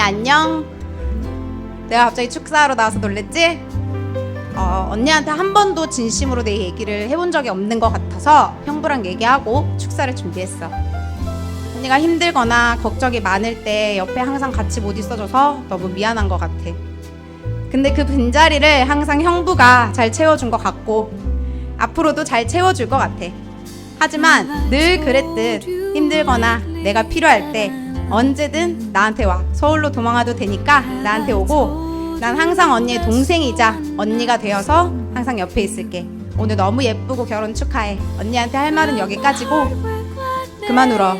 안녕. 내가 갑자기 축사하러 나와서 놀랬지? 어, 언니한테 한 번도 진심으로 내 얘기를 해본 적이 없는 것 같아서 형부랑 얘기하고 축사를 준비했어. 언니가 힘들거나 걱정이 많을 때 옆에 항상 같이 못 있어줘서 너무 미안한 것 같아. 근데 그 빈자리를 항상 형부가 잘 채워준 것 같고 앞으로도 잘 채워줄 것 같아. 하지만 늘 그랬듯 힘들거나 내가 필요할 때 언제든 나한테 와. 서울로 도망와도 되니까 나한테 오고 난 항상 언니의 동생이자 언니가 되어서 항상 옆에 있을게. 오늘 너무 예쁘고 결혼 축하해. 언니한테 할 말은 여기까지고 그만 울어.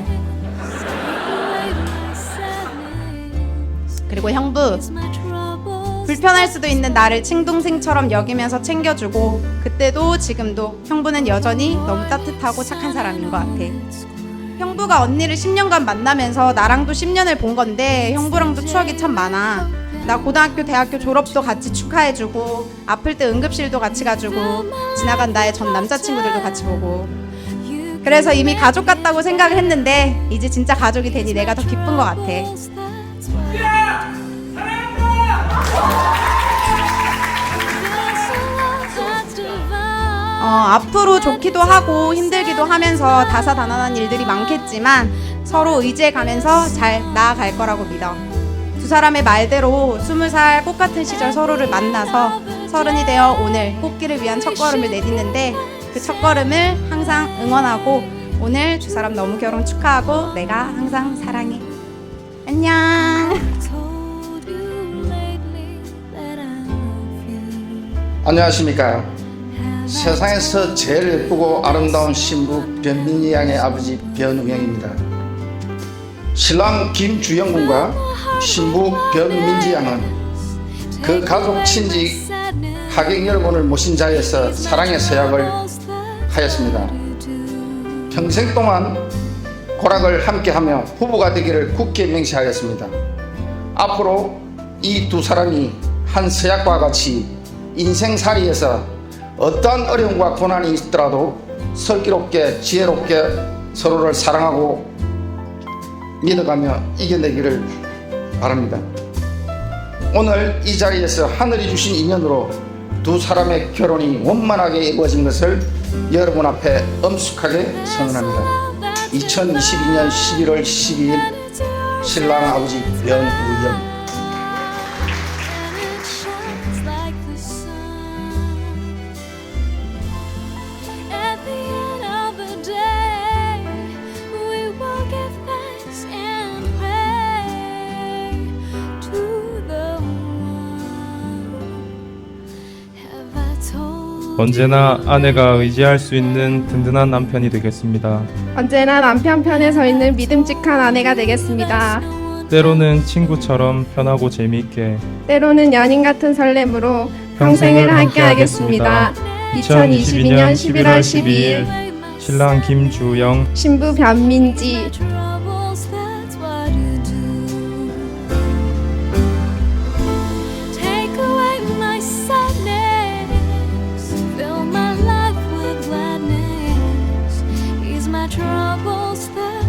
그리고 형부 불편할 수도 있는 나를 친동생처럼 여기면서 챙겨주고 그때도 지금도 형부는 여전히 너무 따뜻하고 착한 사람인 것 같아. 형부가 언니를 10년간 만나면서 나랑도 10년을 본 건데 형부랑도 추억이 참 많아. 나 고등학교, 대학교 졸업도 같이 축하해주고 아플 때 응급실도 같이 가주고 지나간 나의 전 남자친구들도 같이 보고 그래서 이미 가족 같다고 생각을 했는데 이제 진짜 가족이 되니 내가 더 기쁜 것 같아. 어, 앞으로 좋기도 하고 힘들기도 하면서 다사다난한 일들이 많겠지만 서로 의지해 가면서 잘 나아갈 거라고 믿어. 두 사람의 말대로 스무 살 꽃 같은 시절 서로를 만나서 서른이 되어 오늘 꽃길을 위한 첫걸음을 내딛는데 그 첫걸음을 항상 응원하고 오늘 두 사람 너무 결혼 축하하고 내가 항상 사랑해. 안녕. 안녕하십니까. 세상에서 제일 예쁘고 아름다운 신부 변민희 양의 아버지 변웅영입니다. 신랑 김주영 군과 신부 변민지 양은 그 가족 친직 하객 여러분을 모신 자리에서 사랑의 서약을 하였습니다. 평생 동안 고락을 함께하며 부부가 되기를 굳게 맹세하였습니다. 앞으로 이 두 사람이 한 서약과 같이 인생살이에서 어떠한 어려움과 고난이 있더라도 슬기롭게 지혜롭게 서로를 사랑하고 믿어가며 이겨내기를 바랍니다. 오늘 이 자리에서 하늘이 주신 인연으로 두 사람의 결혼이 원만하게 이루어진 것을 여러분 앞에 엄숙하게 선언합니다. 2022년 11월 12일 신랑 아버지 변우영 언제나 아내가 의지할 수 있는 든든한 남편이 되겠습니다. 언제나 남편 편에 서 있는 믿음직한 아내가 되겠습니다. 때로는 친구처럼 편하고 재미있게 때로는 연인 같은 설렘으로 평생을 함께 하겠습니다. 2022년 11월 12일 신랑 김주영 신부 변민지? my troubles pass.